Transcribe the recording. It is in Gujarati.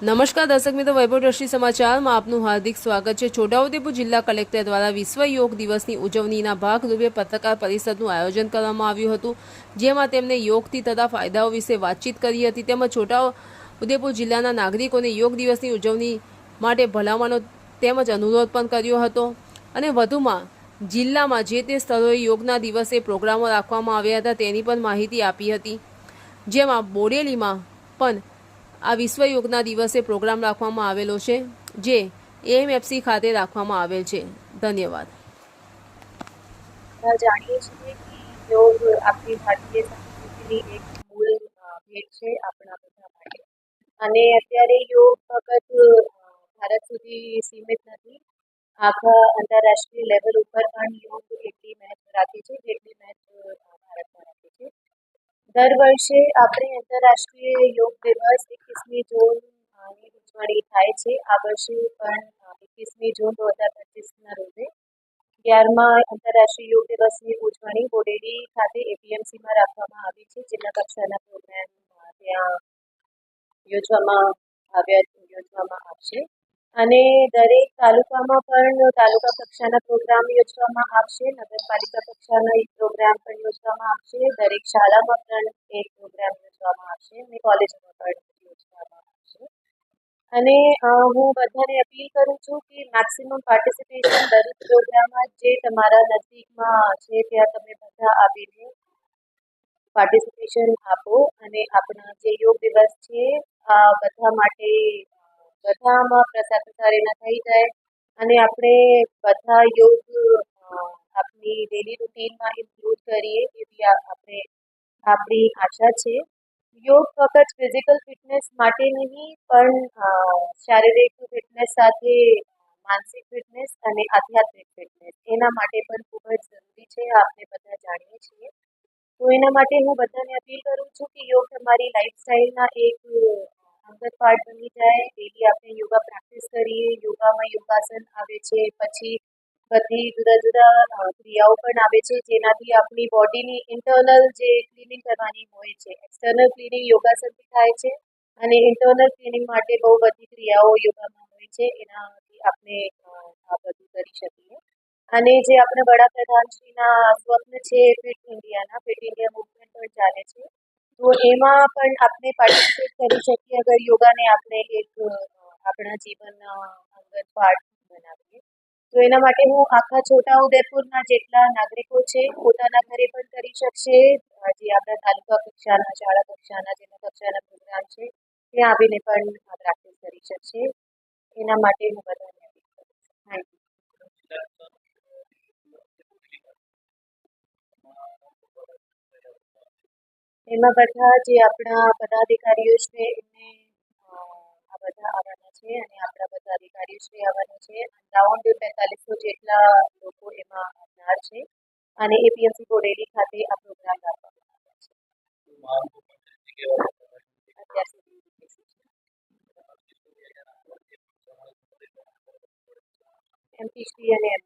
નમસ્કાર દર્શક મિત્રો, વૈભવ દ્રષ્ટિ સમાચારમાં આપનું હાર્દિક સ્વાગત છે. છોટાઉદેપુર જિલ્લા કલેક્ટર દ્વારા વિશ્વ યોગ દિવસની ઉજવણીના ભાગરૂપે પત્રકાર પરિષદનું આયોજન કરવામાં આવ્યું હતું, જેમાં તેમણે યોગથી થતા ફાયદાઓ વિશે વાતચીત કરી હતી. તેમજ છોટાઉદેપુર જિલ્લાના નાગરિકોને યોગ દિવસની ઉજવણી માટે ભલામણો તેમજ અનુરોધ પણ કર્યો હતો. અને વધુમાં, જિલ્લામાં જે તે સ્થળોએ યોગના દિવસે પ્રોગ્રામો રાખવામાં આવ્યા હતા તેની પણ માહિતી આપી હતી. જેમાં બોડેલીમાં પણ આ વિશ્વ યોગના દિવસે પ્રોગ્રામ રાખવામાં આવેલો છે, જે એએમએફસી ખાતે રાખવામાં આવેલ છે. ધન્યવાદ. જાણીએ છીએ કે યોગ આપણી ભારતીય સંસ્કૃતિની એક મૂળ ભેટ છે આપણા બધા માટે. અને અત્યારે યોગ ફક્ત ભારત સુધી સીમિત નથી, આખા આંતરરાષ્ટ્રીય લેવલ ઉપર પણ યોગ એટલી મહેત્વ રાખે છે જેટલી મહેત્વ ભારતમાં દર વર્ષે આપણે આંતરરાષ્ટ્રીય યોગ દિવસ એકવીસમી જૂનની ઉજવણી થાય છે. આ વર્ષે પણ એકવીસમી જૂન બે હજાર પચીસના રોજે અગિયારમાં આંતરરાષ્ટ્રીય યોગ દિવસની ઉજવણી બોડેલી ખાતે એપીએમસીમાં રાખવામાં આવી છે. જિલ્લા કક્ષાના પ્રોગ્રામ ત્યાં યોજવામાં આવ્યા, યોજવામાં આવશે. અને દરેક તાલુકામાં પણ તાલુકા કક્ષાના પ્રોગ્રામ યોજવામાં આવશે, નગરપાલિકા કક્ષાના એક પ્રોગ્રામ પણ યોજવામાં આવશે, દરેક શાળામાં પણ એક પ્રોગ્રામ યોજવામાં આવશે અને કોલેજમાં પણ યોજવામાં આવશે. અને હું બધાને અપીલ કરું છું કે મેક્સિમમ પાર્ટિસિપેશન દરેક પ્રોગ્રામમાં જે તમારા નજીકમાં છે, ત્યાં તમે બધા આવીને પાર્ટિસિપેશન આપો અને આપણા જે યોગ દિવસ છે બધા માટે બધામાં પ્રસાર પ્રસાર એના થઈ જાય અને આપણે બધા યોગ આપણી ડેલી રૂટીનમાં ઇન્ક્લુડ કરીએ એવી આપણે, આપણી આશા છે. યોગ ફક્ત ફિઝિકલ ફિટનેસ માટે નહીં, પણ શારીરિક ફિટનેસ સાથે, માનસિક ફિટનેસ અને આધ્યાત્મિક ફિટનેસ એના માટે પણ ખૂબ જ જરૂરી છે, આપણે બધા જાણીએ છીએ. તો એના માટે હું બધાને અપીલ કરું છું કે યોગ તમારી લાઈફસ્ટાઈલના એક અંગત પાર્ટ બની જાય. ડેલી આપણે યોગા પ્રેક્ટિસ કરીએ. યોગામાં યોગાસન આવે છે. પછી બધી જુદા જુદા ક્રિયાઓ પણ આવે છે. જેનાથી આપણી બોડીની ઇન્ટરનલ જે ક્લિનિંગ કરવાની હોય છે એક્સટર્નલ ક્લિનિંગ યોગાસનથી થાય છે અને ઇન્ટરનલ ક્લિનિંગ માટે બહુ બધી ક્રિયાઓ યોગામાં હોય છે. એનાથી આપણે આ બધું કરી શકીએ. અને જે આપણે વડાપ્રધાનશ્રીના સ્વપ્ન છે ફિટ ઇન્ડિયાના ફિટ ઇન્ડિયા મુવમેન્ટ પણ ચાલે છે. તો એમાં પણ આપણે પાર્ટિસિપેટ કરી શકીએ અગર યોગાને આપણે એક આપણા જીવનના અંગત પાર્ટ બનાવીએ. તો એના માટે હું આખા છોટા ઉદયપુરના જેટલા નાગરિકો છે, પોતાના ઘરે પણ કરી શકશે. જે આપણા તાલુકા કક્ષાના, શાળા કક્ષાના જિલ્લા કક્ષાના પ્રોગ્રામ છે, ત્યાં આવીને પણ પ્રેક્ટિસ કરી શકશે. એના માટે હું બધાને એમાં બધા જે આપણા પદાધિકારીઓ છે, એમને આ બધા આવવાના છે અને આપણા બધા અધિકારીઓ છે આવવાના છે. રાઉન્ડ બેતાલીસો જેટલા લોકો એમાં આવનાર છે. અને એપીએમસી બોડેલી ખાતે આ પ્રોગ્રામ રાખવામાં આવ્યો છે. એમપીસી અને એમ